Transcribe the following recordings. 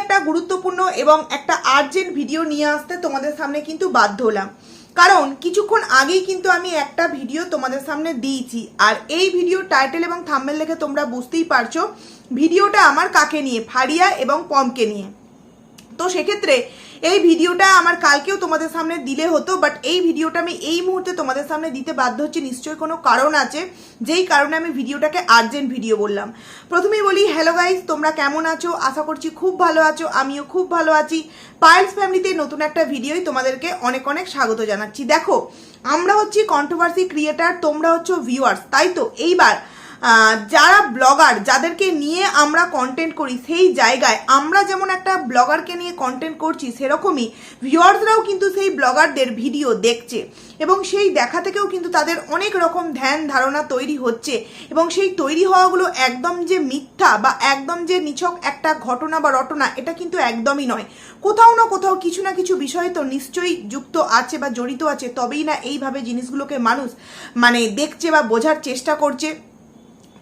একটা গুরুত্বপূর্ণ এবং একটা আর্জেন্ট ভিডিও নিয়ে আসতে তোমাদের সামনে কিন্তু বাধ্য হলাম। কারণ কিছুক্ষণ আগেই কিন্তু আমি একটা ভিডিও তোমাদের সামনে দিয়েছি। আর এই ভিডিও টাইটেল এবং থাম্বেল দেখে তোমরা বুঝতেই পারছ ভিডিওটা আমার কাকে নিয়ে, ফারিয়া এবং পমকে নিয়ে। তো সেক্ষেত্রে এই ভিডিওটা আমার কালকেও তোমাদের সামনে দিলে হতো বাট এই ভিডিওটা আমি এই মুহূর্তে তোমাদের সামনে দিতে বাধ্য হচ্ছি। নিশ্চয়ই কোনো কারণ আছে, যেই কারণে আমি ভিডিওটাকে আর্জেন্ট ভিডিও বললাম। প্রথমেই বলি হ্যালো গাইস তোমরা কেমন আছো? আশা করছি খুব ভালো আছো, আমিও খুব ভালো আছি। পায়েলস ফ্যামিলিতে নতুন একটা ভিডিওই তোমাদেরকে অনেক অনেক স্বাগত জানাচ্ছি। দেখো, আমরা হচ্ছি কন্ট্রোভার্সি ক্রিয়েটার তোমরা হচ্ছে ভিউয়ার্স তাই তো? এইবার যারা ব্লগার যাদেরকে নিয়ে আমরা কন্টেন্ট করি, সেই জায়গায় আমরা যেমন একটা ব্লগারকে নিয়ে কন্টেন্ট করছি, সেরকমই ভিউয়ার্সরাও কিন্তু সেই ব্লগারদের ভিডিও দেখছে। এবং সেই দেখা থেকেও কিন্তু তাদের অনেক রকম ধ্যান ধারণা তৈরি হচ্ছে। এবং সেই তৈরি হওয়াগুলো একদম যে মিথ্যা বা একদম যে নিছক একটা ঘটনা বা রটনা, এটা কিন্তু একদমই নয়। কোথাও না কোথাও কিছু না কিছু বিষয় তো নিশ্চয়ই যুক্ত আছে বা জড়িত আছে, তবেই না এইভাবে জিনিসগুলোকে মানুষ মানে দেখছে বা বোঝার চেষ্টা করছে।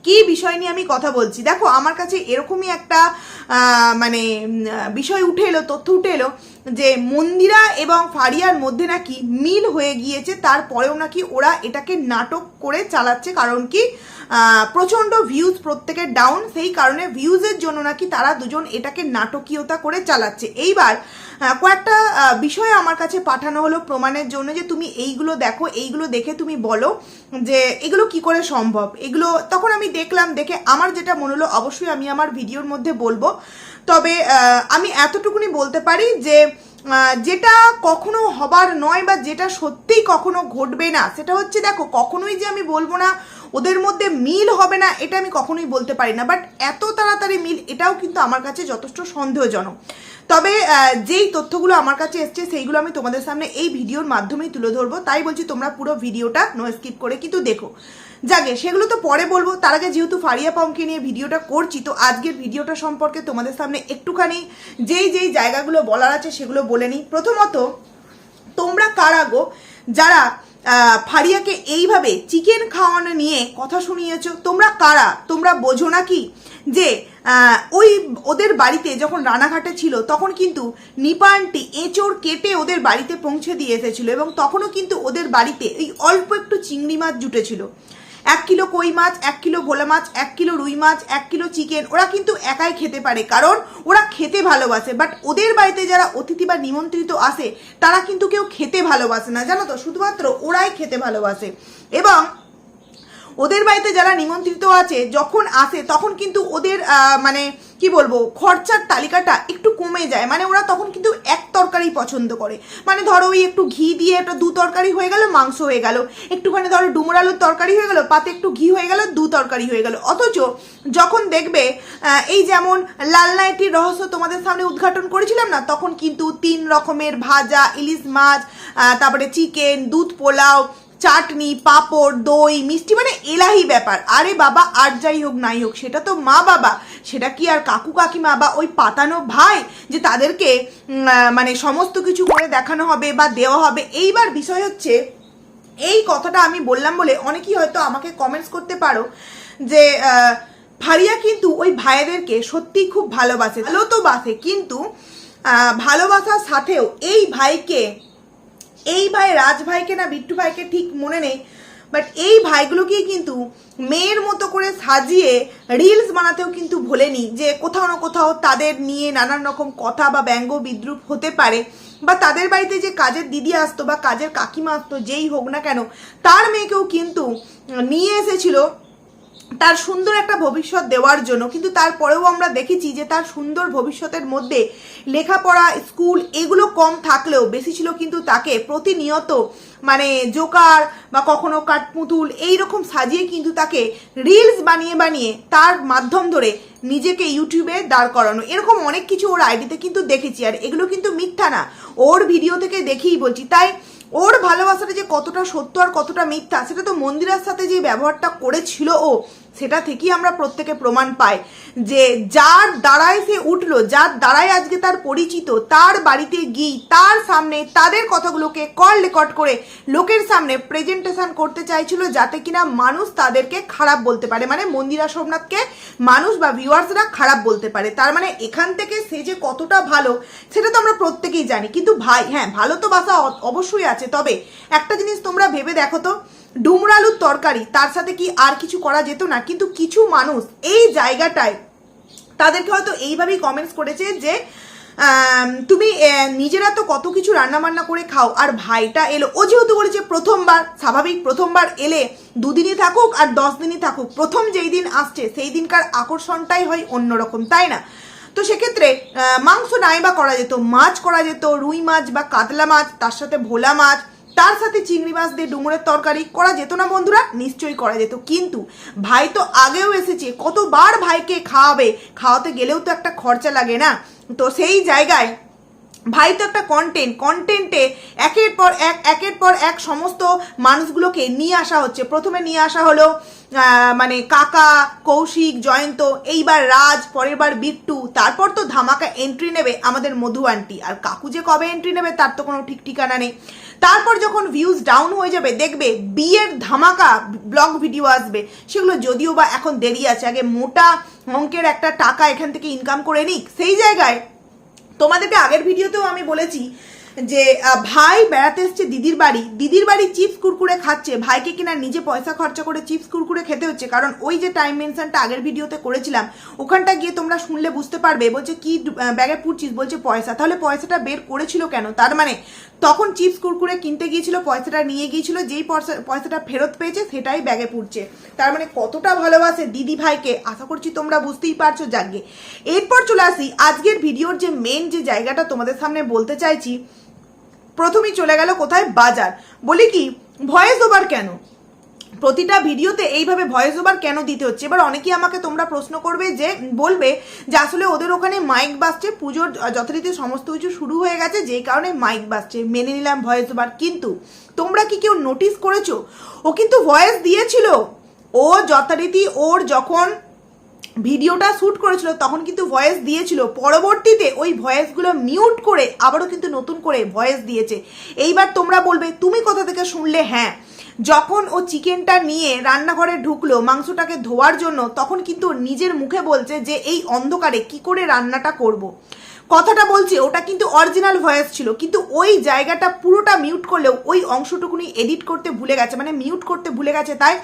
কি বিষয় নিয়ে আমি কথা বলছি? দেখো, আমার কাছে এরকমই একটা মানে বিষয় উঠে এলো, তথ্য উঠে এলো যে মন্দিরা এবং ফারিয়ার মধ্যে নাকি মিল হয়ে গিয়েছে, তারপরেও নাকি ওরা এটাকে নাটক করে চালাচ্ছে, কারণ কি প্রচণ্ড ভিউজ প্রত্যেকের ডাউন সেই কারণে ভিউজের জন্য নাকি তারা দুজন এটাকে নাটকীয়তা করে চালাচ্ছে। এইবার কয়েকটা বিষয় আমার কাছে পাঠানো হলো প্রমাণের জন্য যে তুমি এইগুলো দেখো, এইগুলো দেখে তুমি বলো যে এগুলো কি করে সম্ভব। এগুলো তখন আমি দেখলাম, দেখে আমার যেটা মনে হলো, অবশ্যই আমি আমার ভিডিওর মধ্যে বলব। তবে আমি এতটুকুনি বলতে পারি যে যেটা কখনো হবার নয় বা যেটা সত্যিই কখনো ঘটবে না, সেটা হচ্ছে দেখো, কখনোই যে আমি বলব না, ওদের মধ্যে মিল হবে না, এটা আমি কখনোই বলতে পারি না। বাট এত তাড়াতাড়ি মিল, এটাও কিন্তু আমার কাছে যথেষ্ট সন্দেহজনক। তবে যেই তথ্যগুলো আমার কাছে এসছে, সেইগুলো আমি তোমাদের সামনে এই ভিডিওর মাধ্যমেই তুলে ধরবো। তাই বলছি, তোমরা পুরো ভিডিওটা নো স্কিপ করে কিন্তু দেখো। যাকে সেগুলো তো পরে বলব। তার আগে যেহেতু ফারিয়া পমকে নিয়ে ভিডিওটা করছি, তো আজকের ভিডিওটা সম্পর্কে তোমাদের সামনে একটুখানি যেই যেই জায়গাগুলো বলার আছে সেগুলো বলে নিই। প্রথমত, তোমরা কারা গো? যারা ফারিয়াকে এইভাবে চিকেন খাওয়ানো নিয়ে কথা শুনিয়েছো, তোমরা কারা? তোমরা বোঝো না কি যে ওই ওদের বাড়িতে যখন রানাঘাটে ছিল, তখন কিন্তু নিপানটি এঁচড় কেটে ওদের বাড়িতে পৌঁছে দিয়ে এসেছিল এবং তখনও কিন্তু ওদের বাড়িতে এই অল্প একটু চিংড়ি মাছ জুটেছিল। এক কিলো কই মাছ, এক কিলো ভোলা মাছ, এক কিলো রুই মাছ, এক কিলো চিকেন, ওরা কিন্তু একাই খেতে পারে। কারণ ওরা খেতে ভালোবাসে বাট ওদের বাড়িতে যারা অতিথি বা নিমন্ত্রিত আসে, তারা কিন্তু কেউ খেতে ভালোবাসে না। জানো তো? শুধুমাত্র ওরাই খেতে ভালোবাসে। এবং ওদের বাড়িতে যারা নিমন্ত্রিত আছে, যখন আসে, তখন কিন্তু ওদের মানে কি বলব, খরচার তালিকাটা একটু কমে যায়। মানে ওরা তখন কিন্তু এক তরকারি পছন্দ করে। মানে ধরো ওই একটু ঘি দিয়ে একটা দু তরকারি হয়ে গেল, মাংস হয়ে গেল। একটুখানি ধরো ডুমুর আলুর তরকারি হয়ে গেল, পাতে একটু ঘি হয়ে গেল, দু তরকারি হয়ে গেল। অথচ যখন দেখবে এই যেমন লাল নাইটির রহস্য তোমাদের সামনে উদ্ঘাটন করেছিলাম না, তখন কিন্তু তিন রকমের ভাজা, ইলিশ মাছ তারপরে চিকেন দুধ পোলাও চাটনি, পাঁপড়, দই, মিষ্টি মানে এলাহি ব্যাপার। আরে বাবা, আর যাই হোক, নাই হোক, সেটা তো মা বাবা। সেটা কি আর কাকু কাকিমা বা ওই পাতানো ভাই যে তাদেরকে মানে সমস্ত কিছু করে দেখানো হবে বা দেওয়া হবে? এইবার বিষয় হচ্ছে, এই কথাটা আমি বললাম বলে অনেকেই হয়তো আমাকে কমেন্টস করতে পারো যে ফারিয়া কিন্তু ওই ভাইদেরকে সত্যিই খুব ভালোবাসে। ভালো তো বাসে, কিন্তু ভালোবাসার সাথেও এই ভাইকে এই ভাই রাজ ভাইকে না বিট্টু ভাইকে ঠিক মনে নেই বাট এই ভাইগুলোকে কিন্তু মেয়ের মতো করে সাজিয়ে রিলস বানাতেও কিন্তু ভোলেনি যে কোথাও না কোথাও তাদের নিয়ে নানান রকম কথা বা ব্যঙ্গ বিদ্রুপ হতে পারে, বা তাদের বাড়িতে যে কাজের দিদি আসতো বা কাজের কাকিমা আসতো, যেই হোক না কেন, তার মেয়েকেও কিন্তু নিয়ে এসেছিল তার সুন্দর একটা ভবিষ্যৎ দেওয়ার জন্য, কিন্তু তারপরেও আমরা দেখেছি যে তার সুন্দর ভবিষ্যতের মধ্যে লেখাপড়া, স্কুল এগুলো কম থাকলেও, বেশি ছিল কিন্তু তাকে প্রতিনিয়ত মানে জোকার বা কখনো কাঠপুতুল এইরকম সাজিয়ে কিন্তু তাকে রিলস বানিয়ে বানিয়ে তার মাধ্যম ধরে নিজেকে ইউটিউবে দাঁড় করানো। এরকম অনেক কিছু ওর আইডিতে কিন্তু দেখেছি, আর এগুলো কিন্তু মিথ্যা না। ওর ভিডিও থেকে দেখেই বলছি। তাই ওর ভালোবাসাটা যে কতটা সত্য আর কতটা মিথ্যা, সেটা তো মন্দিরার সাথে যে ব্যবহারটা করেছিল ও সেটা থেকেই আমরা প্রত্যেকে প্রমাণ পাই যে যার দ্বারায় সে উঠল, যার দ্বারায় আজকে তার পরিচিত, তার বাড়িতে গিয়ে তার সামনে তাদের কথাগুলোকে কল রেকর্ড করে লোকের সামনে প্রেজেন্টেশন করতে চাইছিল যাতে কিনা মানুষ তাদেরকে খারাপ বলতে পারে। মানে মন্দিরা সোমনাথকে মানুষ বা ভিউয়ার্সরা খারাপ বলতে পারে। তার মানে এখান থেকে সে যে কতটা ভালো, সেটা তো আমরা প্রত্যেকেই জানি। কিন্তু ভাই হ্যাঁ ভালো তো বাসা অবশ্যই আছে। তবে একটা জিনিস তোমরা ভেবে দেখো তো ডুমরালুর তরকারি, তার সাথে কি আর কিছু করা যেত না? কিন্তু কিছু মানুষ এই জায়গাটায় তাদেরকে হয়তো এইভাবেই কমেন্টস করেছে যে তুমি নিজেরা তো কত কিছু রান্না বান্না করে খাও, আর ভাইটা এলো। ও যেহেতু বলেছে প্রথমবার, স্বাভাবিক প্রথমবার এলে দুদিনই থাকুক আর দশ দিনই থাকুক। প্রথম যেই দিন আসছে, সেই দিনকার আকর্ষণটাই হয় অন্যরকম, তাই না? তো সেক্ষেত্রে মাংস নাই বা করা যেত, মাছ করা যেত, রুই মাছ বা কাতলা মাছ, তার সাথে ভোলা মাছ তার সাথে চিংড়ি মাছ দিয়ে ডুমুরের তরকারি করা যেত না বন্ধুরা, নিশ্চয়ই করা যেত। কিন্তু ভাই তো আগেও এসেছে, কতবার ভাইকে খাওয়াবে? খাওয়াতে গেলেও তো একটা খরচা লাগে না। তো সেই জায়গায় ভাই তো একটা কন্টেন্ট কন্টেন্টে একের পর এক, একের পর এক সমস্ত মানুষগুলোকে নিয়ে আসা হচ্ছে। প্রথমে নিয়ে আসা হলো মানে কাকা, কৌশিক, জয়ন্ত, এইবার রাজ, পরের বার বিট্টু, তারপর তো ধামাকা এন্ট্রি নেবে আমাদের মধু আন্টি আর কাকু যে কবে এন্ট্রি নেবে তার তো কোনো ঠিক ঠিকানা নেই। তারপর যখন ভিউজ ডাউন হয়ে যাবে, দেখবে বিয়ের ধামাকা ব্লগ ভিডিও আসবে। সেগুলো যদিও বা এখন দেরি আছে, আগে মোটা অঙ্কের একটা টাকা এখান থেকে ইনকাম করে নিক। সেই জায়গায় তোমাদেরকে আগের ভিডিওতেও আমি বলেছি যে ভাই বেড়াতে এসছে দিদির বাড়ি। দিদির বাড়ি চিপস কুরকুরে খাচ্ছে। ভাইকে কিনা নিজে পয়সা খরচা করে চিপস কুরকুরে খেতে হচ্ছে। কারণ ওই যে টাইম মেনশনটা আগের ভিডিওতে করেছিলাম, ওখানটা গিয়ে তোমরা শুনলে বুঝতে পারবে। বলছে, কি ব্যাগে পুড়ছিস? বলছে, পয়সা। তাহলে পয়সাটা বের করেছিল কেন? তার মানে তখন চিপস কুরকুরে কিনতে গিয়েছিল, পয়সাটা নিয়ে গিয়েছিল, যেই পয়সা- পয়সাটা ফেরত পেয়েছে সেটাই ব্যাগে পুড়ছে। তার মানে কতটা ভালোবাসে দিদি ভাইকে, আশা করছি তোমরা বুঝতেই পারছ যাগে এরপর চলে আসি, আজকের ভিডিওর যে মেন যে জায়গাটা তোমাদের সামনে বলতে চাইছি, প্রথমেই চলে গেল কোথায়? বাজার। বলি কি, ভয়েস ওভার কেন? প্রতিটা ভিডিওতে এইভাবে ভয়েস ওভার কেন দিতে হচ্ছে? এবার অনেকেই আমাকে তোমরা প্রশ্ন করবে যে, বলবে যে আসলে ওদের ওখানে মাইক বাজছে, পুজোর যথারীতি সমস্ত কিছু শুরু হয়ে গেছে, যেই কারণে মাইক বাজছে। মেনে নিলাম ভয়েস ওভার কিন্তু তোমরা কি কেউ নোটিস করেছ? ও কিন্তু ভয়েস দিয়েছিল। ও যথারীতি ওর যখন ভিডিওটা শ্যুট করেছিল, তখন কিন্তু ভয়েস দিয়েছিল। পরবর্তীতে ওই ভয়েসগুলো মিউট করে আবারও কিন্তু নতুন করে ভয়েস দিয়েছে। এইবার তোমরা বলবে, তুমি কোথা থেকে শুনলে? হ্যাঁ যখন ও চিকেনটা নিয়ে রান্নাঘরে ঢুকলো মাংসটাকে ধোয়ার জন্য, তখন কিন্তু নিজের মুখে বলছে যে, এই অন্ধকারে কি করে রান্নাটা করব। কথাটা বলছি, ওটা কিন্তু অরিজিনাল ভয়েস ছিল, কিন্তু ওই জায়গাটা পুরোটা মিউট করলেও ওই অংশটুকুনি এডিট করতে ভুলে গেছে মানে মিউট করতে ভুলে গেছে, তাই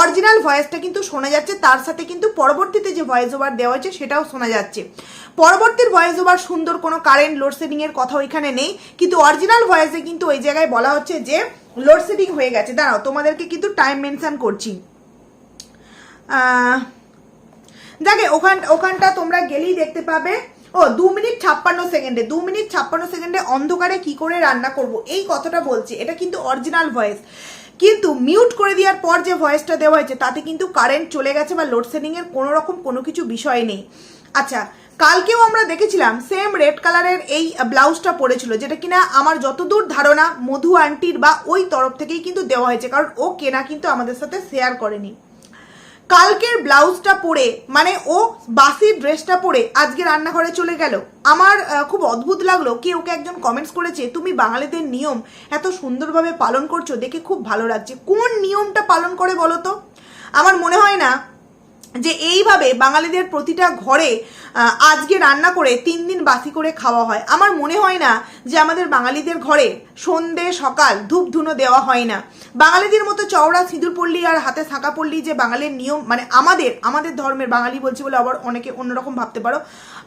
অরিজিনাল ভয়েসটা কিন্তু শোনা যাচ্ছে, তার সাথে কিন্তু পরবর্তীতে যে ভয়েস ওভার দেওয়া হয়েছে সেটাও শোনা যাচ্ছে। পরবর্তীর ভয়েস ওভার সুন্দর, কোনো কারেন্ট লোডশেডিং এর কথা ওইখানে নেই, কিন্তু অরিজিনাল ভয়েসে কিন্তু ওই জায়গায় বলা হচ্ছে যে লোডশেডিং হয়ে গেছে। দাঁড়াও, তোমাদেরকে কিন্তু টাইম মেনশন করছি। দেখে, ওখান, ওখানটা তোমরা গেলেই দেখতে পাবে। ও, দু মিনিট ছাপ্পান্ন সেকেন্ডে দু মিনিট ছাপ্পান্ন সেকেন্ডে অন্ধকারে কি করে রান্না করব? এই কথাটা বলছে। এটা কিন্তু অরিজিনাল ভয়েস কিন্তু মিউট করে দেওয়ার পর যে ভয়েসটা দেওয়া হয়েছে, তাতে কিন্তু কারেন্ট চলে গেছে বা লোডশেডিং এর কোনো রকম কোনো কিছু বিষয় নেই। আচ্ছা কালকেও আমরা দেখেছিলাম সেম রেড কালারের এই ব্লাউজটা পরেছিল, যেটা কিনা আমার যতদূর ধারণা মধু আন্টির বা ওই তরফ থেকেই কিন্তু দেওয়া হয়েছে, কারণ ও কেনা কিন্তু আমাদের সাথে শেয়ার করেনি। কালকের ব্লাউজটা পরে মানে ও বাসি ড্রেসটা পরে আজকে রান্নাঘরে চলে গেল। আমার খুব অদ্ভুত লাগল কে ওকে একজন কমেন্টস করেছে, তুমি বাঙালিদের নিয়ম এত সুন্দরভাবে পালন করছ, দেখে খুব ভালো লাগছে। কোন নিয়মটা পালন করে বলো তো? আমার মনে হয় না যে এইভাবে বাঙালিদের প্রতিটা ঘরে আজকে রান্না করে তিন দিন বাসি করে খাওয়া হয়। আমার মনে হয় না যে আমাদের বাঙালিদের ঘরে সন্ধে, সকাল ধূপ ধুনো দেওয়া হয় না। বাঙালিদের মতো চওড়া সিঁদুর পল্লী আর হাতে শাঁকা পল্লী যে বাঙালির নিয়ম মানে আমাদের আমাদের ধর্মের বাঙালি বলছি বলে আবার অনেকে অন্যরকম ভাবতে পারো,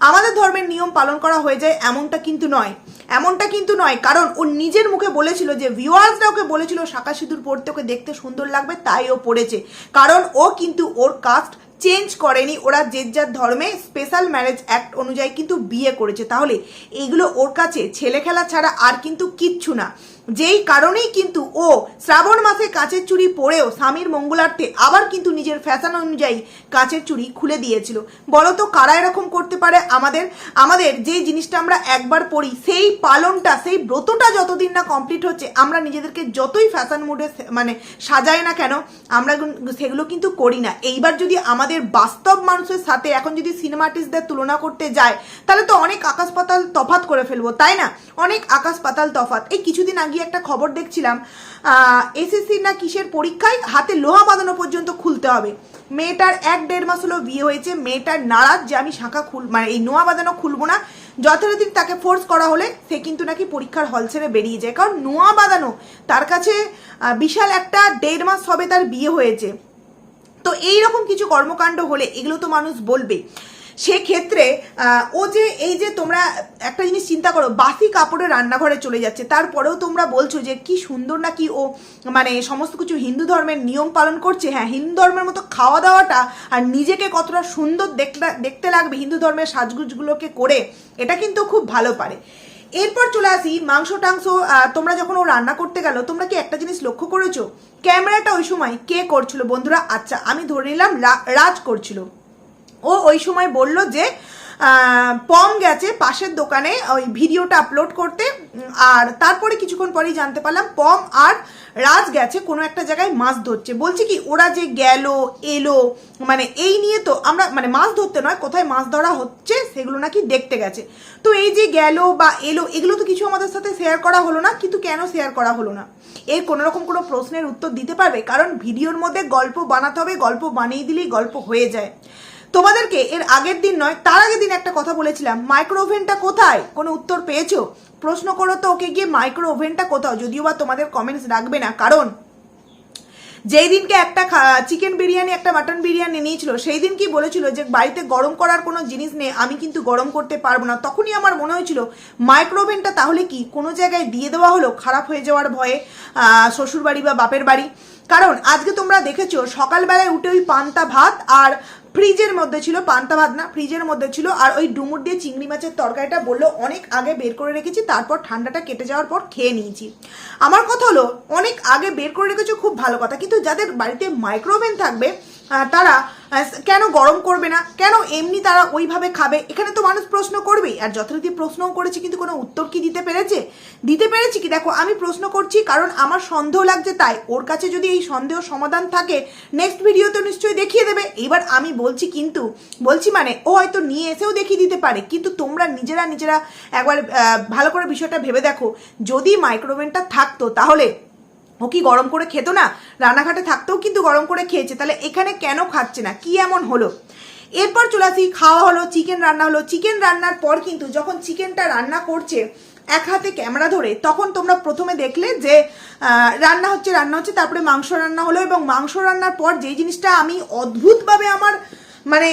আমাদের ধর্মের নিয়ম পালন করা হয়ে যায় এমনটা কিন্তু নয়। এমনটা কিন্তু নয়, কারণ ও নিজের মুখে বলেছিল যে ভিউয়ার্সরা ওকে বলেছিল শাঁকা সিঁদুর পরতে ওকে দেখতে সুন্দর লাগবে, তাই ও পড়েছে। কারণ ও কিন্তু ওর কাস্ট চেঞ্জ করেনি, ওরা যে যার ধর্মে স্পেশাল ম্যারেজ অ্যাক্ট অনুযায়ী কিন্তু বিয়ে করেছে। তাহলে এইগুলো ওর কাছে ছেলে খেলা ছাড়া আর কিন্তু কিচ্ছু না। যেই কারণেই কিন্তু ও শ্রাবণ মাসে কাঁচের চুড়ি পরেও স্বামীর মঙ্গলার্থে আবার কিন্তু নিজের ফ্যাশন অনুযায়ী কাঁচের চুড়ি খুলে দিয়েছিল। বলো তো কারা এরকম করতে পারে আমাদের? আমাদের যে জিনিসটা আমরা একবার পড়ি সেই পালনটা, সেই ব্রতটা যতদিন না কমপ্লিট হচ্ছে, আমরা নিজেদেরকে যতই ফ্যাশন মুডে মানে সাজাই না কেন, আমরা সেগুলো কিন্তু করি না। এইবার যদি আমাদের বাস্তব মানুষের সাথে এখন যদি সিনেমা আর্টিস্টদের তুলনা করতে যায়, তাহলে তো অনেক আকাশ পাতাল তফাত করে ফেলব, তাই না? অনেক আকাশ পাতাল তফাত এই কিছুদিন আগে একটা খবর দেখছিলাম এসএসসি না কিসের পরীক্ষায় হাতে লোহা বাঁধানো পর্যন্ত খুলতে হবে। মেয়েটার এক দেড় মাস হলো বিয়ে হয়েছে, মেয়েটার নারাজ যে আমি শাখা খুল মানে এই নোয়া বাঁধানো খুলবো না। যথারীতি তাকে ফোর্স করা হলে সে কিন্তু নাকি পরীক্ষার হল ছেড়ে বেরিয়ে যায়। কারণ নোয়া বাঁধানো, তার কাছে বিশাল একটা দেড় মাস হবে তার বিয়ে হয়েছে। তো এই রকম কিছু কর্মকাণ্ড হলে এগুলো তো মানুষ বলবে। সেক্ষেত্রে ও যে এই যে তোমরা একটা জিনিস চিন্তা করো, বাসি কাপড়ে রান্নাঘরে চলে যাচ্ছে। তারপরেও তোমরা বলছো যে কি সুন্দর নাকি ও মানে সমস্ত কিছু হিন্দু ধর্মের নিয়ম পালন করছে। হ্যাঁ হিন্দু ধর্মের মতো খাওয়া দাওয়াটা আর নিজেকে কতটা সুন্দর দেখতে লাগবে হিন্দু ধর্মের সাজগুজগুলোকে করে, এটা কিন্তু খুব ভালো পারে। এরপর চলে আসি, মাংস, টাংস তোমরা যখন ও রান্না করতে গেল, তোমরা কি একটা জিনিস লক্ষ্য করেছ? ক্যামেরাটা ওই সময় কে করছিল? বন্ধুরা আচ্ছা আমি ধরে নিলাম রাজ করছিল। ও ওই সময় বলল যে পম গেছে পাশের দোকানে ওই ভিডিওটা আপলোড করতে। আর তারপরে কিছুক্ষণ পরেই জানতে পারলাম পম আর রাজ গেছে কোনো একটা জায়গায় মাছ ধরছে। বলছে কি, ওরা যে গেল, এলো মানে এই নিয়ে তো আমরা মানে মাছ ধরতে নয়, কোথায় মাছ ধরা হচ্ছে সেগুলো নাকি দেখতে গেছে। তো এই যে গেল বা এলো, এগুলো তো কিছু আমাদের সাথে শেয়ার করা হলো না, কিন্তু কেন শেয়ার করা হলো না? এর কোনো রকম কোনো প্রশ্নের উত্তর দিতে পারবে? কারণ ভিডিওর মধ্যে গল্প বানাতে হবে, গল্প বানিয়ে দিলেই গল্প হয়ে যায়। তোমাদেরকে এর আগের দিন নয়, তার আগের দিন একটা কথা বলেছিলাম। মাইক্রো ওভেনটা কোথায়? কোনো উত্তর পেয়েছ? প্রশ্ন করো তো ওকে গিয়ে মাইক্রো ওভেনটা কোথাও, যদিও বা তোমাদের কমেন্টস রাখবে না। কারণ যেই দিনকে একটা চিকেন বিরিয়ানি, একটা মাটন বিরিয়ানি নিয়েছিল, সেই দিন কি বলেছিল যে বাড়িতে গরম করার কোনো জিনিস নেই, আমি কিন্তু গরম করতে পারব না। তখনই আমার মনে হয়েছিল, মাইক্রোওভেনটা তাহলে কি কোনো জায়গায় দিয়ে দেওয়া হলো খারাপ হয়ে যাওয়ার ভয়ে শ্বশুর বাড়ি বা বাপের বাড়ি? কারণ আজকে তোমরা দেখেছ, সকালবেলায় উঠে ওই পান্তা ভাত আর ফ্রিজের মধ্যে ছিল পান্তা ভাত না, ফ্রিজের মধ্যে ছিল আর ওই ডুমুর দিয়ে চিংড়ি মাছের তরকারিটা বলল, অনেক আগে বের করে রেখেছি, তারপর ঠান্ডাটা কেটে যাওয়ার পর খেয়ে নিয়েছি। আমার কথা হলো, অনেক আগে বের করে রেখেছো, খুব ভালো কথা, কিন্তু যাদের বাড়িতে মাইক্রোওভেন থাকবে তারা কেন গরম করবে না? কেন এমনি তারা ওইভাবে খাবে? এখানে তো মানুষ প্রশ্ন করবেই। আর যথারীতি প্রশ্নও করেছে, কিন্তু কোনো উত্তর কি দিতে পেরেছে? দিতে পেরেছি কি? দেখো, আমি প্রশ্ন করছি কারণ আমার সন্দেহ লাগছে তাই। ওর কাছে যদি এই সন্দেহ সমাধান থাকে নেক্সট ভিডিওতে নিশ্চয়ই দেখিয়ে দেবে। এবার আমি বলছি কিন্তু, বলছি মানে ও হয়তো নিয়ে এসেও দেখিয়ে দিতে পারে। কিন্তু তোমরা নিজেরা নিজেরা একবার ভালো করে বিষয়টা ভেবে দেখো। যদি মাইক্রোওভেনটা থাকতো, তাহলে ও কি গরম করে খেতো না? রান্নাঘাটে থাকতেও কিন্তু গরম করে খেয়েছে, তাহলে এখানে কেন খাচ্ছে না? কি এমন হলো? এরপর চলে আসি, খাওয়া হলো চিকেন রান্না হলো। চিকেন রান্নার পর কিন্তু যখন চিকেনটা রান্না করছে এক হাতে ক্যামেরা ধরে, তখন তোমরা প্রথমে দেখলে যে রান্না হচ্ছে রান্না হচ্ছে, তারপরে মাংস রান্না হলো এবং মাংস রান্নার পর যেই জিনিসটা আমি অদ্ভুতভাবে আমার মানে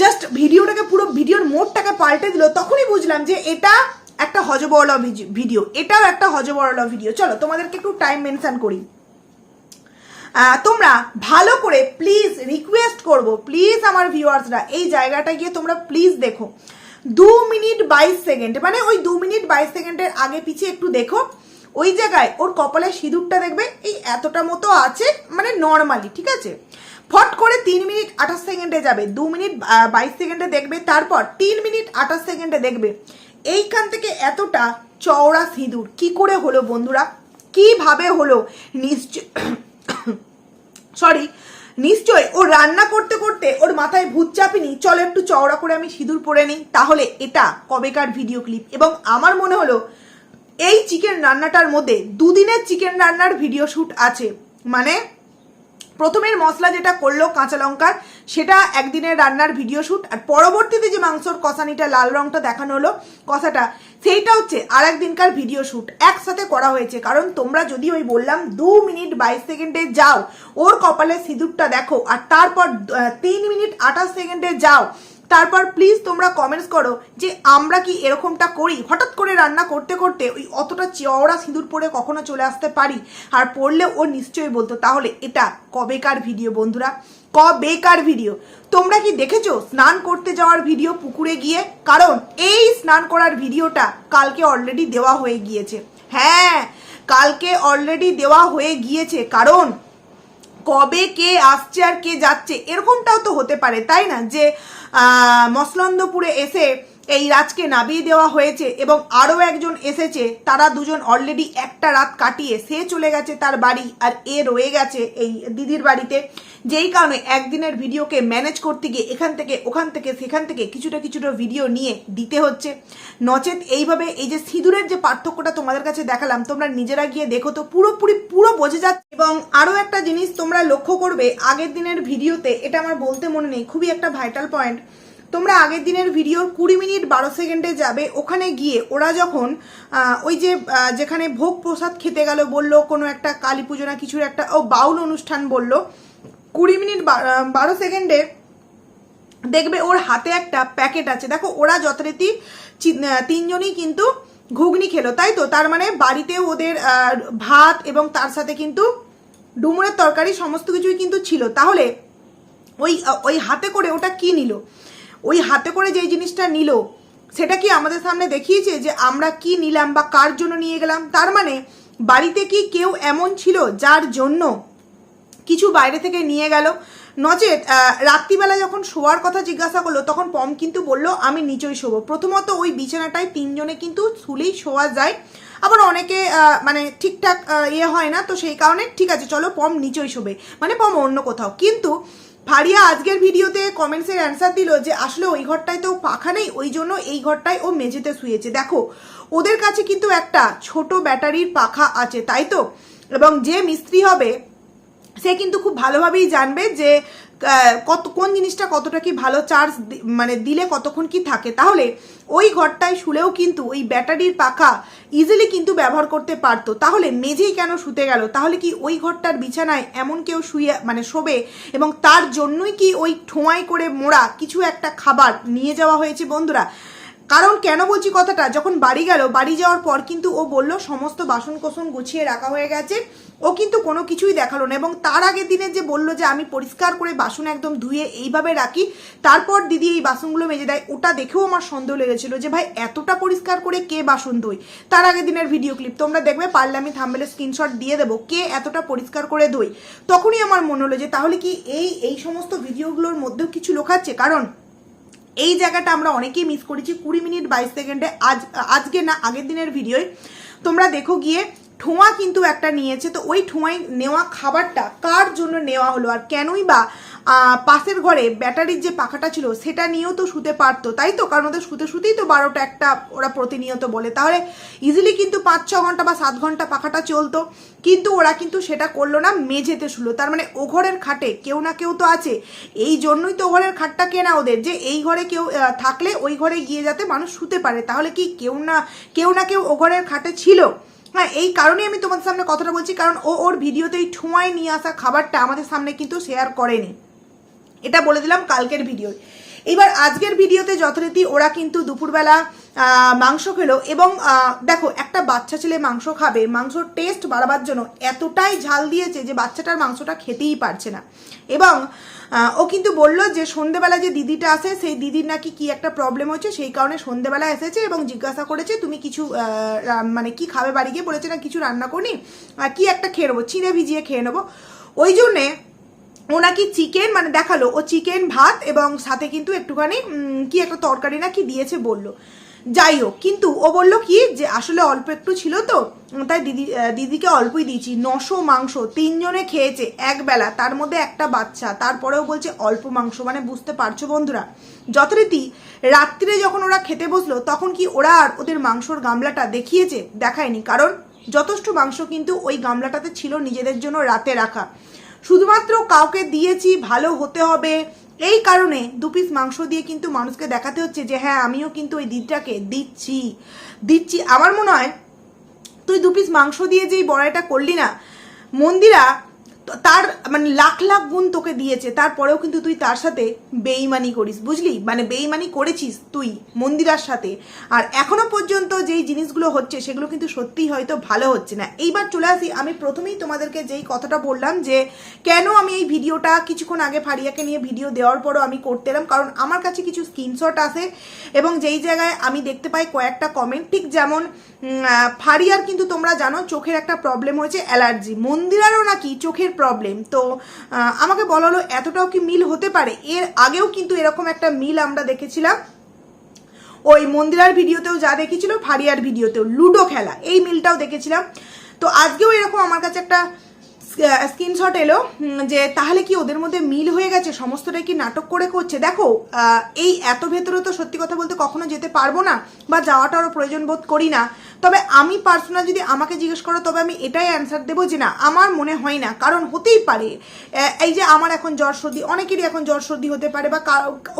জাস্ট ভিডিওটাকে পুরো, ভিডিওর মোডটাকে পাল্টে দিল, তখনই বুঝলাম যে এটা একটা হজবরলা ভিডিও এটাও একটা হজবরলা ভিডিও চলো, তোমাদেরকে একটু টাইম মেনশন করি। তোমরা ভালো করে প্লিজ রিকোয়েস্ট করব প্লিজ আমার ভিউয়ার্সরা এই জায়গাটা গিয়ে তোমরা প্লিজ দেখো। দু মিনিট বাইশ সেকেন্ড মানে ওই দু মিনিট বাইশ সেকেন্ডের আগে পিছিয়ে একটু দেখো। ওই জায়গায় ওর কপালে সিঁদুরটা দেখবে, এই এতটা মতো আছে মানে নর্মালি ঠিক আছে? ফট করে তিন মিনিট আঠাশ সেকেন্ডে যাবে, দু মিনিট বাইশ সেকেন্ডে দেখবে, তারপর তিন মিনিট আঠাশ সেকেন্ডে দেখবে। এইখান থেকে এতটা চওড়া সিঁদুর। কি করে হলো বন্ধুরা? কীভাবে হলো? নিশ্চয় সরি নিশ্চয় ও রান্না করতে করতে ওর মাথায় ভূত চাপিনি। চলো একটু চওড়া করে আমি সিঁদুর পরে নিই। তাহলে এটা কবেকার ভিডিও ক্লিপ এবং আমার মনে হলো, এই চিকেন রান্নাটার মধ্যে দুদিনের চিকেন রান্নার ভিডিও শ্যুট আছে। মানে প্রথমের মশলা যেটা করল কাঁচা লঙ্কার, সেটা একদিনের রান্নার ভিডিও শ্যুট আর পরবর্তীতে যে মাংসর কষানিটা লাল রংটা দেখানো হলো, কষাটা, সেইটা হচ্ছে আর একদিনকার ভিডিও শ্যুট একসাথে করা হয়েছে, কারণ তোমরা যদি ওই বললাম দু মিনিট বাইশ সেকেন্ডে যাও, ওর কপালে সিঁদুরটা দেখো, আর তারপর তিন মিনিট আঠাশ সেকেন্ডে যাও তারপর প্লিজ তোমরা কমেন্টস করো যে আমরা কি এরকমটা করি। হঠাৎ করে রান্না করতে করতে ওই অতটা চওড়া সিঁদুর পরে কখনো চলে আসতে পারি? আর পড়লে ও নিশ্চয়ই বলতো, তাহলে এটা কবেকার ভিডিও বন্ধুরা? কবেকার ভিডিও তোমরা কি দেখেছ স্নান করতে যাওয়ার ভিডিও পুকুরে গিয়ে? কারণ এই স্নান করার ভিডিওটা কালকে অলরেডি দেওয়া হয়ে গিয়েছে। হ্যাঁ কালকে অলরেডি দেওয়া হয়ে গিয়েছে। কারণ কবে কে আসছে আর কে যাচ্ছে, এরকমটাও তো হতে পারে, তাই না? যে মসলন্দপুরে এসে এই রাজকে নামিয়ে দেওয়া হয়েছে এবং আরও একজন এসেছে। তারা দুজন অলরেডি একটা রাত কাটিয়ে সে চলে গেছে তার বাড়ি আর এ রয়ে গেছে এই দিদির বাড়িতে। যেই কারণে একদিনের ভিডিওকে ম্যানেজ করতে গিয়ে এখান থেকে, ওখান থেকে, সেখান থেকে কিছুটা কিছুটা ভিডিও নিয়ে দিতে হচ্ছে। নচেত এইভাবে এই যে সিঁদুরের যে পার্থক্যটা তোমাদের কাছে দেখালাম, তোমরা নিজেরা গিয়ে দেখো তো পুরোপুরি, পুরো বোঝা যাচ্ছে এবং আরও একটা জিনিস তোমরা লক্ষ্য করবে, আগের দিনের ভিডিওতে, এটা আমার বলতে মনে নেই, খুবই একটা ভাইটাল পয়েন্ট তোমরা আগের দিনের ভিডিওর কুড়ি মিনিট বারো সেকেন্ডে যাবে, ওখানে গিয়ে ওরা যখন ওই যে যেখানে ভোগ প্রসাদ খেতে গেল বলল, কোনো একটা কালী পুজো না কিছুর একটা, ও বাউল অনুষ্ঠান বলল, কুড়ি মিনিট বারো সেকেন্ডে দেখবে ওর হাতে একটা প্যাকেট আছে। দেখো, ওরা যথারীতি তিনজনই কিন্তু ঘুগনি খেলো, তাই তো? তার মানে বাড়িতে ওদের ভাত এবং তার সাথে কিন্তু ডুমুরের তরকারি সমস্ত কিছুই কিন্তু ছিল। তাহলে ওই ওই হাতে করে ওটা কি নিল? ওই হাতে করে যেই জিনিসটা নিল, সেটা কি আমাদের সামনে দেখিয়েছে যে আমরা কি নিলাম বা কার জন্য নিয়ে গেলাম? তার মানে বাড়িতে কি কেউ এমন ছিল যার জন্য কিছু বাইরে থেকে নিয়ে গেল? নচেত রাত্রিবেলা যখন শোয়ার কথা জিজ্ঞাসা করল, তখন পম কিন্তু বলল, আমি নিচই শোবো। প্রথমত ওই বিছানাটায় তিনজনে কিন্তু শুলেই শোয়া যায়। আবার অনেকে মানে ঠিকঠাক ইয়ে হয় না, তো সেই কারণে, ঠিক আছে, চলো, পম নিচই শোবে। মানে পম অন্য কোথাও। কিন্তু ফারিয়া আজকের ভিডিওতে কমেন্টসের অ্যান্সার দিল যে, আসলে ওই ঘরটায় তো পাখা নেই, ওই জন্য এই ঘরটায় ও মেঝেতে শুয়েছে। দেখো, ওদের কাছে কিন্তু একটা ছোট ব্যাটারির পাখা আছে, তাই তো? এবং যে মিস্ত্রি হবে, সে কিন্তু খুব ভালোভাবেই জানবে যে কত, কোন জিনিসটা কতটা কি ভালো চার্জ মানে দিলে কতক্ষণ কি থাকে? তাহলে ওই ঘরটায় শুলেও কিন্তু ওই ব্যাটারির পাখা ইজিলি কিন্তু ব্যবহার করতে পারতো। তাহলে মেঝেই কেন শুতে গেল? তাহলে কি ওই ঘরটার বিছানায় এমন কেউ শুয়ে মানে শোবে? এবং তার জন্যই কি ওই ঠোঁয়াই করে মোড়া কিছু একটা খাবার নিয়ে যাওয়া হয়েছে বন্ধুরা? কারণ কেন বলছি কথাটা? যখন বাড়ি গেল, বাড়ি যাওয়ার পর কিন্তু ও বলল, সমস্ত বাসন কোসন গুছিয়ে রাখা হয়ে গেছে। ও কিন্তু কোনো কিছুই দেখাল না এবং তার আগের দিনে যে বলল যে আমি পরিষ্কার করে বাসন একদম ধুয়ে এইভাবে রাখি, তারপর দিদি এই বাসনগুলো মেজে দেয়, ওটা দেখেও আমার সন্দেহ লেগেছিল যে ভাই এতটা পরিষ্কার করে কে বাসন ধোয়? তার আগের দিনের ভিডিও ক্লিপ তোমরা দেখবে, পারলে আমি থাম্বেলে স্ক্রিনশট দিয়ে দেবো কে এতটা পরিষ্কার করে ধোয়। তখনই আমার মনে হলো যে তাহলে কি এই এই সমস্ত ভিডিওগুলোর মধ্যেও কিছু লোকাচ্ছে? কারণ এই জায়গাটা আমরা অনেকেই মিস করেছি কুড়ি মিনিট বাইশ সেকেন্ডে, আজ, আজকে না, আগের দিনের ভিডিওয় তোমরা দেখো গিয়ে ঠোঁয়া কিন্তু একটা নিয়েছে, তো ওই ঠোঁয়ায় নেওয়া খাবারটা কার জন্য নেওয়া হলো আর কেনই বা পাশের ঘরে ব্যাটারির যে পাখাটা ছিল সেটা নিয়েও তো শুতে পারতো, তাই তো? কারণ ওদের শুতে শুতেই তো বারোটা একটা ওরা প্রতিনিয়ত বলে। তাহলে ইজিলি কিন্তু পাঁচ, ছ ঘণ্টা বা সাত ঘণ্টা পাখাটা চলতো, কিন্তু ওরা কিন্তু সেটা করল না, মেঝেতে শুলো। তার মানে ও ঘরের খাটে কেউ না কেউ তো আছে। এই জন্যই তো ঘরের খাটটা কেনা ওদের, যে এই ঘরে কেউ থাকলে ওই ঘরে গিয়ে যাতে মানুষ শুতে পারে। তাহলে কি কেউ না কেউ না কেউ ও ঘরের খাটে ছিল? হ্যাঁ এই কারণেই আমি তোমাদের সামনে কথাটা বলছি, কারণ ও ওর ভিডিওতে এই ঠোঁয়ায় নিয়ে আসা খাবারটা আমাদের সামনে কিন্তু শেয়ার করেনি। এটা বলে দিলাম কালকের ভিডিও এবার আজকের ভিডিওতে যথারীতি ওরা কিন্তু দুপুরবেলা মাংস খেলো এবং দেখো, একটা বাচ্চা ছেলে মাংস খাবে মাংসর টেস্ট বাড়াবার জন্য এতটাই ঝাল দিয়েছে যে বাচ্চাটার মাংসটা খেতেই পারছে না। এবং ও কিন্তু বলল যে সন্ধেবেলা যে দিদিটা আসে, সেই দিদির নাকি কি একটা প্রবলেম হচ্ছে, সেই কারণে সন্ধেবেলা এসেছে এবং জিজ্ঞাসা করেছে, তুমি কিছু মানে কি খাবে বাড়ি গিয়ে? বলেছে, না, কিছু রান্না করি কি একটা খেয়ে নেব, চিড়ে ভিজিয়ে খেয়ে নেব। ওই জন্যে ও নাকি চিকেন মানে দেখাল, ও চিকেন, ভাত এবং সাথে কিন্তু একটুখানি কি একটা তরকারি না কি দিয়েছে বলল। যাই হোক, কিন্তু ও বলল কি যে আসলে অল্প একটু ছিল তো, তাই দিদি দিদিকে অল্পই দিয়েছি, নশো মাংস, তিনজনে খেয়েছে একবেলা তার মধ্যে একটা বাচ্চা, তারপরেও বলছে অল্প মাংস মানে বুঝতে পারছ বন্ধুরা? যথারীতি রাত্রিরে যখন ওরা খেতে বসল, তখন কি ওরা আর ওদের মাংসর গামলাটা দেখিয়েছে? দেখায়নি, কারণ যথেষ্ট মাংস কিন্তু ওই গামলাটাতে ছিল নিজেদের জন্য রাতে রাখা। শুধুমাত্র কাউকে দিয়েছি, ভালো হতে হবে এই কারণে দু পিস মাংস দিয়ে কিন্তু মানুষকে দেখাতে হচ্ছে যে হ্যাঁ আমিও কিন্তু ওই দিদিটাকে দিচ্ছি। দিচ্ছি। আমার মনে হয়, তুই দু পিস মাংস দিয়ে যেই বড়াইটা করলি না, মন্দিরা তার মানে লাখ লাখ গুণ তোকে দিয়েছে, তারপরেও কিন্তু তুই তার সাথে বেইমানি করিস, বুঝলি? মানে বেইমানি করেছিস তুই মন্দিরার সাথে। আর এখনও পর্যন্ত যেই জিনিসগুলো হচ্ছে, সেগুলো কিন্তু সত্যিই হয়তো ভালো হচ্ছে না। এইবার চলে আসি, আমি প্রথমেই তোমাদেরকে যেই কথাটা বললাম যে, কেন আমি এই ভিডিওটা কিছুক্ষণ আগে ফারিয়াকে নিয়ে ভিডিও দেওয়ার পরও আমি করতে এলাম? কারণ আমার কাছে কিছু স্ক্রিনশট আছে এবং যেই জায়গায় আমি দেখতে পাই কয়েকটা কমেন্ট ঠিক যেমন ফারিয়ার কিন্তু তোমরা জানো চোখের একটা প্রবলেম হয়েছে, অ্যালার্জি। মন্দিরারও নাকি চোখের প্রবলেম তো আমাকে বলা হলো, এতটাও কি মিল হতে পারে? এর আগেও কিন্তু এরকম একটা মিল আমরা দেখেছিলাম। ওই মন্দিরার ভিডিওতেও যা দেখেছিল, ফারিয়ার ভিডিওতেও, লুডো খেলা, এই মিলটাও দেখেছিলাম। তো আজকেও এরকম আমার কাছে একটা স্ক্রিনশট এলো যে তাহলে কি ওদের মধ্যে মিল হয়ে গেছে? সমস্তটাই কি নাটক করে করছে? দেখো এই এত ভেতরে তো সত্যি কথা বলতে কখনো যেতে পারব না বা যাওয়াটারও প্রয়োজন বোধ করি না। তবে আমি পার্সোনাল যদি আমাকে জিজ্ঞেস করো, তবে আমি এটাই অ্যান্সার দেবো যে না, আমার মনে হয় না। কারণ হতেই পারে এই যে আমার এখন জ্বর সর্দি, অনেকেরই এখন জ্বর সর্দি হতে পারে বা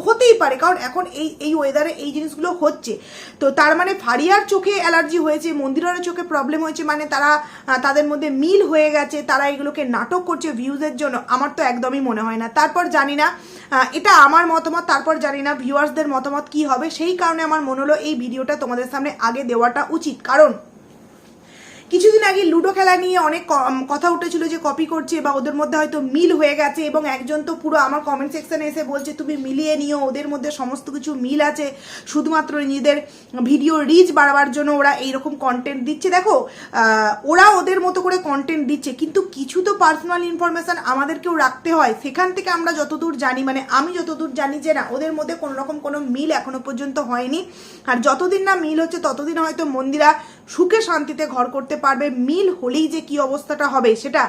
হতেই পারে। কারণ এখন এই এই ওয়েদারে এই জিনিসগুলো হচ্ছে। তো তার মানে ফারিয়ার চোখে অ্যালার্জি হয়েছে, মন্দিরের চোখে প্রবলেম হয়েছে মানে তারা তাদের মধ্যে মিল হয়ে গেছে, তারা এগুলোকে নাটক করছে ভিউজের জন্য। আমার তো একদমই মনে হয় না। তারপর জানি না এটা আমার মতামত, তারপর জানি না ভিউয়ার্সদের মতামত কি হবে। সেই কারণে আমার মনে হলো এই ভিডিওটা তোমাদের সামনে আগে দেওয়াটা উচিত। কারণ কিছুদিন আগে লুডো খেলা নিয়ে অনেক কথা উঠেছিল যে কপি করছে বা ওদের মধ্যে হয়তো মিল হয়ে গেছে এবং একজন তো পুরো আমার কমেন্ট সেকশনে এসে বলছে, তুমি মিলিয়ে নিও, ওদের মধ্যে সমস্ত কিছু মিল আছে। শুধুমাত্র নিজেদের ভিডিও রিচ বাড়াবার জন্য ওরা এইরকম কন্টেন্ট দিচ্ছে। দেখো ওরা ওদের মতো করে কন্টেন্ট দিচ্ছে, কিন্তু কিছু তো পার্সোনাল ইনফরমেশন আমাদেরকেও রাখতে হয়। সেখান থেকে আমরা যতদূর জানি মানে আমি যতদূর জানি যে না, ওদের মধ্যে কোনো রকম কোনো মিল এখনও পর্যন্ত হয়নি। আর যতদিন না মিল হচ্ছে, ততদিন হয়তো মন্দিরা সুখে শান্তিতে ঘর করতে পারবে, মিল হলেই যে কি অবস্থাটা হবে সেটা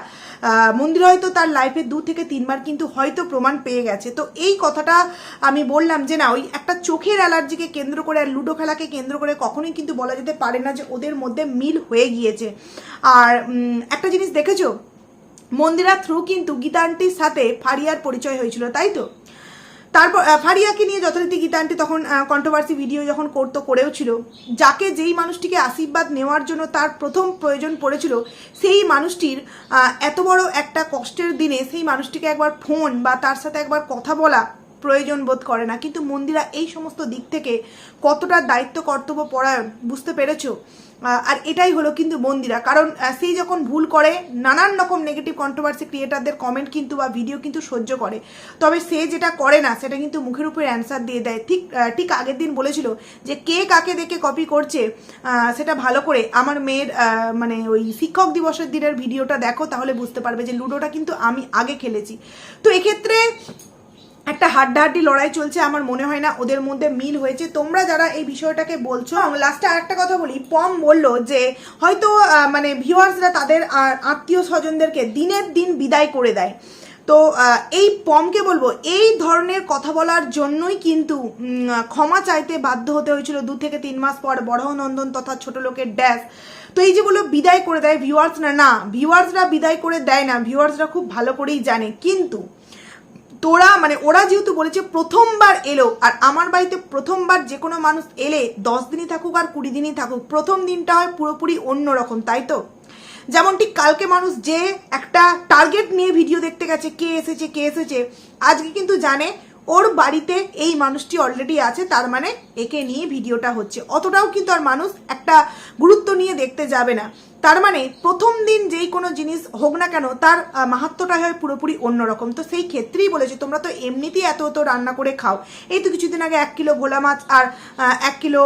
মন্দির হয়তো তার লাইফে দু থেকে তিনবার কিন্তু হয়তো প্রমাণ পেয়ে গেছে। তো এই কথাটা আমি বললাম যে না, ওই একটা চোখের অ্যালার্জিকে কেন্দ্র করে আর লুডো খেলাকে কেন্দ্র করে কখনোই কিন্তু বলা যেতে পারে না যে ওদের মধ্যে মিল হয়ে গিয়েছে। আর একটা জিনিস দেখেছ? মন্দিরা থ্রু কিন্তু গীতান্টির সাথে ফারিয়ার পরিচয় হয়েছিল, তাই তো? তারপর ফারিয়াকে নিয়ে যথারীতি গীতান্টি তখন কন্ট্রোভার্সি ভিডিও যখন করতো, করেও ছিল। যাকে যেই মানুষটিকে আশীর্বাদ নেওয়ার জন্য তার প্রথম প্রয়োজন পড়েছিল, সেই মানুষটির এত বড় একটা কষ্টের দিনে সেই মানুষটিকে একবার ফোন বা তার সাথে একবার কথা বলা প্রয়োজন বোধ করে না। কিন্তু মন্দিরা এই সমস্ত দিক থেকে কতটা দায়িত্ব কর্তব্য পড়ায় বুঝতে পেরেছ? আর এটাই হলো কিন্তু মন্দিরা। কারণ সেই যখন ভুল করে, নানান রকম নেগেটিভ কন্ট্রোভার্সি ক্রিয়েটারদের কমেন্ট কিন্তু বা ভিডিও কিন্তু সহ্য করে। তবে সে যেটা করে না, সেটা কিন্তু মুখের উপরে অ্যান্সার দিয়ে দেয়। ঠিক ঠিক আগের দিন বলেছিল যে, কে কাকে দেখে কপি করছে সেটা ভালো করে আমার মেয়ের মানে ওই শিক্ষক দিবসের দিনের ভিডিওটা দেখো, তাহলে বুঝতে পারবে যে লুডোটা কিন্তু আমি আগে খেলেছি। তো এক্ষেত্রে একটা হাড্ডাহাড্ডি লড়াই চলছে আমার মনে হয় না ওদের মধ্যে মিল হয়েছে। তোমরা যারা এই বিষয়টাকে বলছো লাস্টে আরেকটা কথা বলি পম বলল যে হয়তো মানে ভিউয়ার্সরা তাদের আত্মীয় স্বজনদেরকে দিনের দিন বিদায় করে দেয়। তো এই পমকে বলব এই ধরনের কথা বলার জন্যই কিন্তু ক্ষমা চাইতে বাধ্য হতে হয়েছিল দু থেকে তিন মাস পর বড়নন্দন তথা ছোট লোকের ড্যাশ তো এই যেগুলো বিদায় করে দেয় ভিউয়ার্সরা না ভিউয়ার্সরা বিদায় করে দেয় না ভিউয়ার্সরা খুব ভালো করেই জানে। কিন্তু তোরা মানে ওরা যেহেতু বলেছে প্রথমবার এলো, আর আমার বাড়িতে প্রথমবার যে কোনো মানুষ এলে দশ দিনই থাকুক আর কুড়ি দিনই থাকুক, প্রথম দিনটা হয় পুরোপুরি অন্যরকম তাই তো? যেমন ঠিক কালকে মানুষ যে একটা টার্গেট নিয়ে ভিডিও দেখতে গেছে, কে এসেছে কে এসেছে, আজকে কিন্তু জানে ওর বাড়িতে এই মানুষটি অলরেডি আছে, তার মানে একে নিয়ে ভিডিওটা হচ্ছে। অতটাও কিন্তু আর মানুষ একটা গুরুত্ব নিয়ে দেখতে যাবে না। তার মানে প্রথম দিন যেই কোনো জিনিস হোক না কেন তার আহ, মাহাত্ম্যটা হয় পুরোপুরি অন্যরকম। তো সেই ক্ষেত্রেই বলেছে তোমরা তো এমনিতেই এত এত রান্না করে খাও। এই তো কিছুদিন আগে এক কিলো ভোলা মাছ আর এক কিলো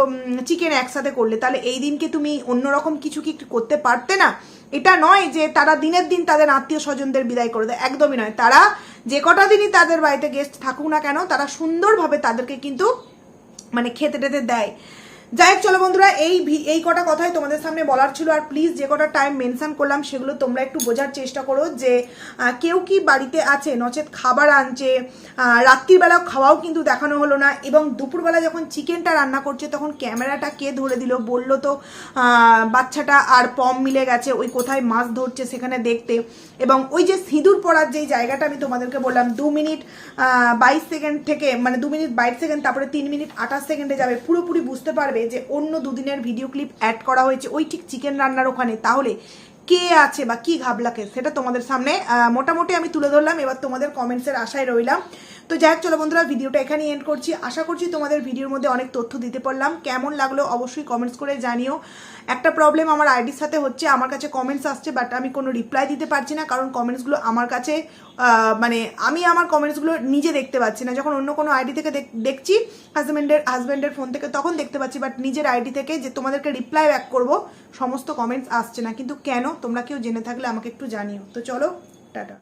চিকেন একসাথে করলে তাহলে এই দিনকে তুমি অন্যরকম কিছু কি করতে পারতে না? এটা নয় যে তারা দিনের দিন তাদের আত্মীয় স্বজনদের বিদায় করে দেয় একদমই নয়। তারা যে কটা দিনই তাদের বাড়িতে গেস্ট থাকুক না কেন তারা সুন্দরভাবে তাদেরকে কিন্তু মানে খেতে টেতে দেয়। যাই হোক, চলো বন্ধুরা, এই এই কটা কথাই তোমাদের সামনে বলার ছিল, আর প্লিজ যে কটা টাইম মেনশন করলাম, সেগুলো তোমরা একটু বোঝার চেষ্টা করো যে কেউ কি বাড়িতে আছে নচেত খাবার আনছে রাত্রিবেলা খাওয়াও কিন্তু দেখানো হলো না, এবং দুপুরবেলা যখন চিকেনটা রান্না করছে, তখন ক্যামেরাটা কে ধরে দিল? বলল তো বাচ্চাটা আর পম মিলে গেছে, ওই কোথায় মাছ ধরছে সেখানে দেখতে। এবং ওই যে সিঁদুর পড়ার যেই জায়গাটা আমি তোমাদেরকে বললাম, দু মিনিট বাইশ সেকেন্ড থেকে মানে দু মিনিট বাইশ সেকেন্ড, তারপরে তিন মিনিট আঠাশ সেকেন্ডে যাবে, পুরোপুরি বুঝতে পারবে যে অন্য দুদিনের ভিডিও ক্লিপ অ্যাড করা হয়েছে। ওই ঠিক চিকেন রান্নার ওখানে। তাহলে কে আছে বা কি ঘাবলাকে? সেটা তোমাদের সামনে মোটামুটি আমি তুলে ধরলাম। এবার তোমাদের কমেন্টসের আশায় রইলাম। তো যাই হোক, চলো বন্ধুরা, ভিডিওটা এখানে এন্ড করছি। আশা করছি তোমাদের ভিডিওর মধ্যে অনেক তথ্য দিতে পারলাম। কেমন লাগল অবশ্যই কমেন্টস করে জানিও। একটা প্রবলেম আমার আইডির সাথে হচ্ছে, আমার কাছে কমেন্টস আসছে বাট আমি কোনো রিপ্লাই দিতে পারছি না, কারণ কমেন্টসগুলো আমার কাছে মানে আমি আমার কমেন্টসগুলো নিজে দেখতে পাচ্ছি না। যখন অন্য কোনো আইডি থেকে দেখ- দেখছি হাজব্যান্ডের হাজব্যান্ডের ফোন থেকে, তখন দেখতে পাচ্ছি বাট নিজের আইডি থেকে যে তোমাদেরকে রিপ্লাই ব্যাক করব, সমস্ত কমেন্টস আসছে না। কিন্তু কেন? তোমরা কেউ জেনে থাকলে আমাকে একটু জানিও। তো চলো, টাটা।